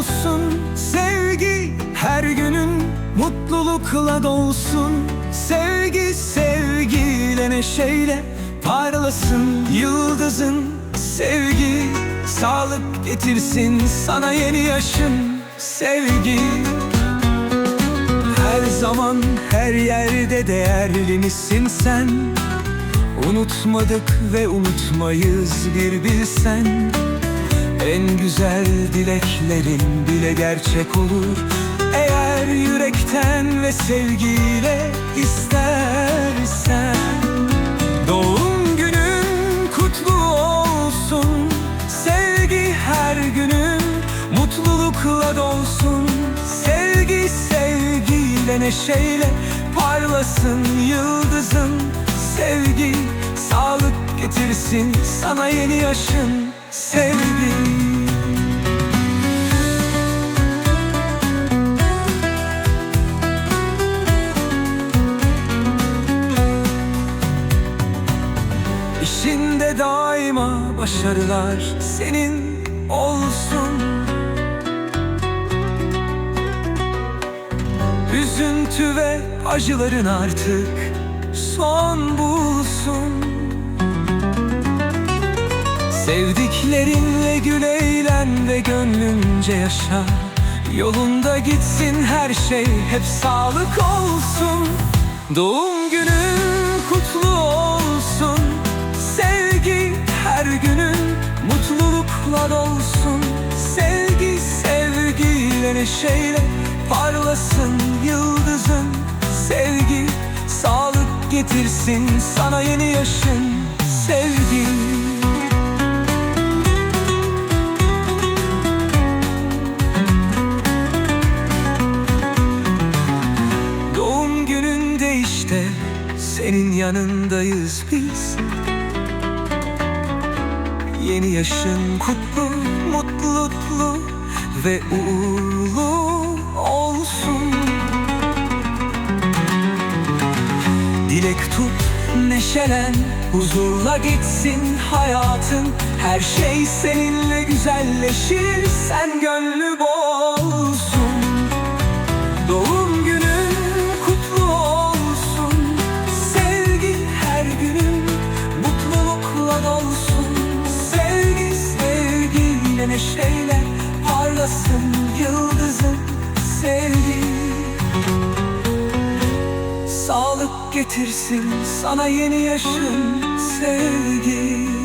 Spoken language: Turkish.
olsun. Sevgi her günün mutlulukla dolsun. Sevgi sevgiyle neşeyle parlasın Yıldızın. Sevgi sağlık getirsin Sana yeni yaşın. Sevgi Her zaman her yerde değerli misin sen? Unutmadık ve unutmayız bir bilsen. En güzel dileklerin bile gerçek olur. Eğer yürekten ve sevgiyle istersen. Doğum günün kutlu olsun. Sevgi her günün mutlulukla dolsun. Sevgi sevgiyle neşeyle parlasın yıldızın. Sevgi sağlık getirsin sana yeni yaşın sevgi İşinde daima başarılar senin olsun. Üzüntü ve acıların artık son bulsun Sevdiklerinle gül eğlen ve gönlünce yaşa. Yolunda gitsin her şey hep sağlık olsun. Doğum günün kutlu olsun. Sevgi her günün mutlulukla dolsun. Sevgi sevgiyle neşeyle parlasın yıldızın. Sevgi sağlık getirsin sana yeni yaşın senin yanındayız biz. Yeni yaşın kutlu, mutluluklu ve uğurlu olsun. Dilek tut, neşelen, huzurla gitsin hayatın. Her şey seninle güzelleşir, sen gönlü bolsun neşeyle parlasın yıldızın Sevgi sağlık getirsin sana yeni yaşın sevgi